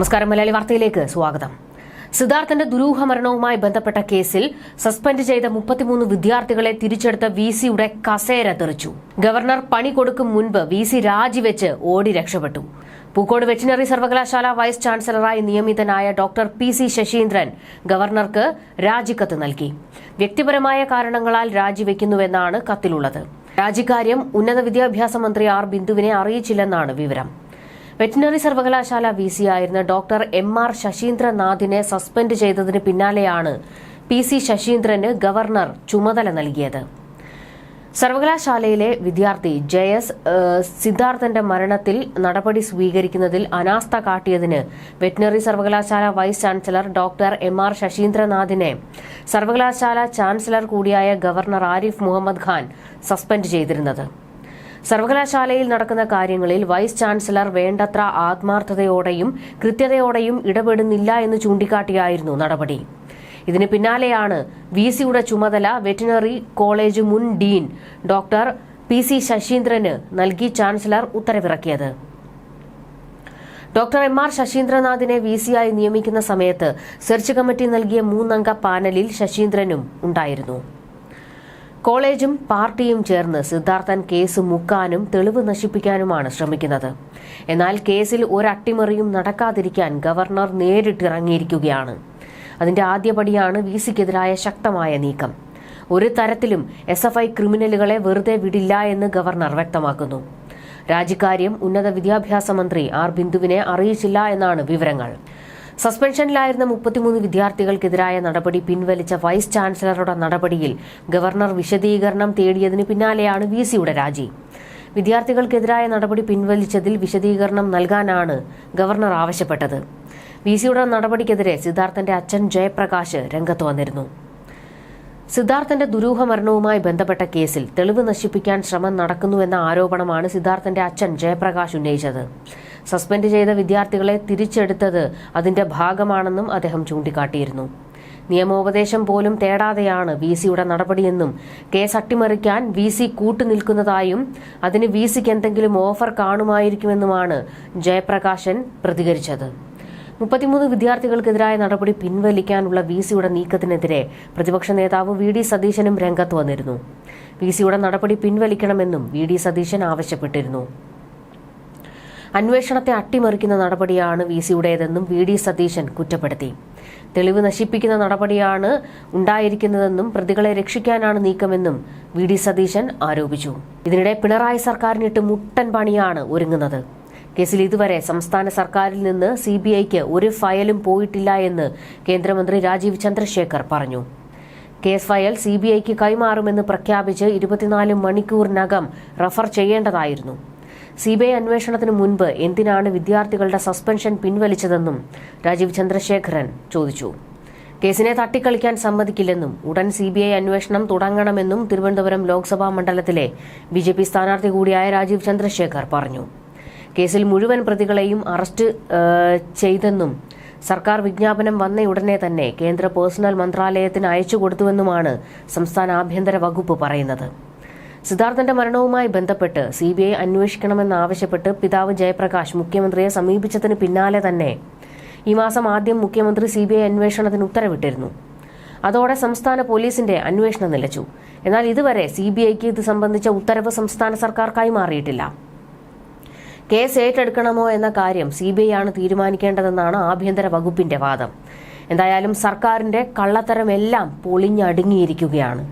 നമസ്കാരം മലയാളി വാർത്തയിലേക്ക് സ്വാഗതം. സിദ്ധാർത്ഥന്റെ ദുരൂഹ മരണവുമായി ബന്ധപ്പെട്ട കേസിൽ സസ്പെൻഡ് ചെയ്ത മുപ്പത്തിമൂന്ന് വിദ്യാർത്ഥികളെ തിരിച്ചെടുത്ത വി സിയുടെ കസേര തെറിച്ചു. ഗവർണർ പണി കൊടുക്കും മുൻപ് വി സി രാജിവെച്ച് ഓടി രക്ഷപ്പെട്ടു. പൂക്കോട് വെറ്റിനറി സർവകലാശാല വൈസ് ചാൻസലറായി നിയമിതനായ ഡോക്ടർ പി സി ശശീന്ദ്രൻ ഗവർണർക്ക് രാജിക്കത്ത് നൽകി. വ്യക്തിപരമായ കാരണങ്ങളാൽ രാജിവെക്കുന്നുവെന്നാണ് കത്തിലുള്ളത്. രാജിക്കാര്യം ഉന്നത വിദ്യാഭ്യാസ മന്ത്രി ആർ ബിന്ദുവിനെ അറിയിച്ചില്ലെന്നാണ് വിവരം. വെറ്റിനറി സർവകലാശാല വി സി ആയിരുന്ന ഡോക്ടർ എം ആർ ശശീന്ദ്രനാഥിനെ സസ്പെൻഡ് ചെയ്തതിന് പിന്നാലെയാണ് പി സി ശശീന്ദ്രന് ഗവർണർ ചുമതല നൽകിയത്. സർവകലാശാലയിലെ വിദ്യാർത്ഥി ജയസ് സിദ്ധാർത്ഥന്റെ മരണത്തിൽ നടപടി സ്വീകരിക്കുന്നതിൽ അനാസ്ഥ കാട്ടിയതിന് വെറ്റിനറി സർവകലാശാല vice chancellor doctor M R ശശീന്ദ്രനാഥിനെ സർവകലാശാല ചാൻസലർ കൂടിയായ ഗവർണർ ആരിഫ് മുഹമ്മദ് ഖാൻ സസ്പെൻഡ് ചെയ്തിരുന്നത്. സർവകലാശാലയിൽ നടക്കുന്ന കാര്യങ്ങളിൽ വൈസ് ചാൻസലർ വേണ്ടത്ര ആത്മാർത്ഥതയോടെയും കൃത്യതയോടെയും ഇടപെടുന്നില്ല എന്ന് ചൂണ്ടിക്കാട്ടിയായിരുന്നു നടപടി. ഇതിന് പിന്നാലെയാണ് വി സിയുടെ ചുമതല വെറ്റിനറി കോളേജ് മുൻ ഡീൻ ഡോക്ടർ പി സി ശശീന്ദ്രന് നൽകി ചാൻസലർ ഉത്തരവിറക്കിയത്. ഡോക്ടർ എം ആർ ശശീന്ദ്രനാഥിനെ വി സിയായി നിയമിക്കുന്ന സമയത്ത് സെർച്ച് കമ്മിറ്റി നൽകിയ മൂന്നംഗ പാനലിൽ ശശീന്ദ്രനും ഉണ്ടായിരുന്നു. കോളേജും പാർട്ടിയും ചേർന്ന് സിദ്ധാർത്ഥൻ കേസ് മുക്കാനും തെളിവ് നശിപ്പിക്കാനുമാണ് ശ്രമിക്കുന്നത്. എന്നാൽ കേസിൽ ഒരട്ടിമറിയും നടക്കാതിരിക്കാൻ ഗവർണർ നേരിട്ടിറങ്ങിയിരിക്കുകയാണ്. അതിന്റെ ആദ്യപടിയാണ് വി സിക്കെതിരായ ശക്തമായ നീക്കം. ഒരു തരത്തിലും എസ് എഫ് ഐ ക്രിമിനലുകളെ വെറുതെ വിടില്ല എന്ന് ഗവർണർ വ്യക്തമാക്കുന്നു. രാജിക്കാര്യം ഉന്നത വിദ്യാഭ്യാസ മന്ത്രി ആർ ബിന്ദുവിനെ അറിയിച്ചില്ല എന്നാണ് വിവരങ്ങൾ. സസ്പെൻഷനിലായിരുന്ന മുപ്പത്തിമൂന്ന് വിദ്യാർത്ഥികൾക്കെതിരായ നടപടി പിൻവലിച്ച വൈസ് ചാൻസലറുടെ നടപടിയിൽ ഗവർണർ വിശദീകരണം തേടിയതിന് പിന്നാലെയാണ് വി സിയുടെ രാജി. വിദ്യാർത്ഥികൾക്കെതിരായ നടപടി പിൻവലിച്ചതിൽ വിശദീകരണം നൽകാനാണ് ഗവർണർ ആവശ്യപ്പെട്ടത്. വി സിയുടെ നടപടിക്കെതിരെ സിദ്ധാർത്ഥന്റെ അച്ഛൻ ജയപ്രകാശ് രംഗത്ത് വന്നിരുന്നു. സിദ്ധാർത്ഥന്റെ ദുരൂഹ മരണവുമായി ബന്ധപ്പെട്ട കേസിൽ തെളിവ് നശിപ്പിക്കാൻ ശ്രമം നടക്കുന്നുവെന്ന ആരോപണമാണ് സിദ്ധാർത്ഥന്റെ അച്ഛൻ ജയപ്രകാശ് ഉന്നയിച്ചത്. സസ്പെൻഡ് ചെയ്ത വിദ്യാർത്ഥികളെ തിരിച്ചെടുത്തത് അതിന്റെ ഭാഗമാണെന്നും അദ്ദേഹം ചൂണ്ടിക്കാട്ടിയിരുന്നു. നിയമോപദേശം പോലും തേടാതെയാണ് വി സിയുടെ നടപടിയെന്നും കേസ് അട്ടിമറിക്കാൻ വി സി കൂട്ടുനിൽക്കുന്നതായും അതിന് വി സിക്ക് എന്തെങ്കിലും ഓഫർ കാണുമായിരിക്കുമെന്നുമാണ് ജയപ്രകാശൻ പ്രതികരിച്ചത്. മുപ്പത്തിമൂന്ന് വിദ്യാർത്ഥികൾക്കെതിരായ നടപടി പിൻവലിക്കാനുള്ള വി സിയുടെ നീക്കത്തിനെതിരെ പ്രതിപക്ഷ നേതാവ് വി ഡി സതീശനും രംഗത്ത് വന്നിരുന്നു. വി സിയുടെ നടപടി പിൻവലിക്കണമെന്നും വി ഡി സതീശൻ ആവശ്യപ്പെട്ടിരുന്നു. അന്വേഷണത്തെ അട്ടിമറിക്കുന്ന നടപടിയാണ് വി സിയുടേതെന്നും വി ഡി സതീശൻ കുറ്റപ്പെടുത്തി. തെളിവ് നശിപ്പിക്കുന്ന നടപടിയാണ് ഉണ്ടായിരിക്കുന്നതെന്നും പ്രതികളെ രക്ഷിക്കാനാണ് നീക്കമെന്നും വി ഡി സതീശൻ ആരോപിച്ചു. ഇതിനിടെ പിണറായി സർക്കാരിനിട്ട് മുട്ടൻ പണിയാണ് ഒരുങ്ങുന്നത്. കേസിൽ ഇതുവരെ സംസ്ഥാന സർക്കാരിൽ നിന്ന് സി ബി ഐക്ക് ഒരു ഫയലും പോയിട്ടില്ല എന്ന് കേന്ദ്രമന്ത്രി രാജീവ് ചന്ദ്രശേഖർ പറഞ്ഞു. കേസ് ഫയൽ സി ബി ഐക്ക് കൈമാറുമെന്ന് പ്രഖ്യാപിച്ച് ഇരുപത്തിനാല് മണിക്കൂറിനകം റഫർ ചെയ്യേണ്ടതായിരുന്നു. സി ബി ഐ അന്വേഷണത്തിന് മുൻപ് എന്തിനാണ് വിദ്യാർത്ഥികളുടെ സസ്പെൻഷൻ പിൻവലിച്ചതെന്നും രാജീവ് ചന്ദ്രശേഖരൻ ചോദിച്ചു. കേസിനെ തട്ടിക്കളിക്കാൻ സമ്മതിക്കില്ലെന്നും ഉടൻ സി ബി ഐ അന്വേഷണം തുടങ്ങണമെന്നും തിരുവനന്തപുരം ലോക്സഭാ മണ്ഡലത്തിലെ ബി ജെ പി സ്ഥാനാർത്ഥി കൂടിയായ രാജീവ് ചന്ദ്രശേഖർ പറഞ്ഞു. കേസിൽ മുഴുവൻ പ്രതികളെയും അറസ്റ്റ് ചെയ്തെന്നും സർക്കാർ വിജ്ഞാപനം വന്ന ഉടനെ തന്നെ കേന്ദ്ര പേഴ്സണൽ മന്ത്രാലയത്തിന് അയച്ചു കൊടുത്തുവെന്നുമാണ് സംസ്ഥാന ആഭ്യന്തര വകുപ്പ് പറയുന്നത്. സിദ്ധാർത്ഥന്റെ മരണവുമായി ബന്ധപ്പെട്ട് സി ബി ഐ അന്വേഷിക്കണമെന്നാവശ്യപ്പെട്ട് പിതാവ് ജയപ്രകാശ് മുഖ്യമന്ത്രിയെ സമീപിച്ചതിന് പിന്നാലെ തന്നെ ഈ മാസം ആദ്യം മുഖ്യമന്ത്രി സി ബി ഐ അന്വേഷണത്തിന് ഉത്തരവിട്ടിരുന്നു. അതോടെ സംസ്ഥാന പോലീസിന്റെ അന്വേഷണം നിലച്ചു. എന്നാൽ ഇതുവരെ സി ബി ഐക്ക് ഇത് സംബന്ധിച്ച ഉത്തരവ് സംസ്ഥാന സർക്കാർ കൈമാറിയിട്ടില്ല കേസ് ഏറ്റെടുക്കണമോ എന്ന കാര്യം സി ബി ഐ ആണ് തീരുമാനിക്കേണ്ടതെന്നാണ് ആഭ്യന്തര വകുപ്പിന്റെ വാദം. എന്തായാലും സർക്കാരിന്റെ കള്ളത്തരമെല്ലാം പൊളിഞ്ഞടുങ്ങിയിരിക്കുകയാണ്.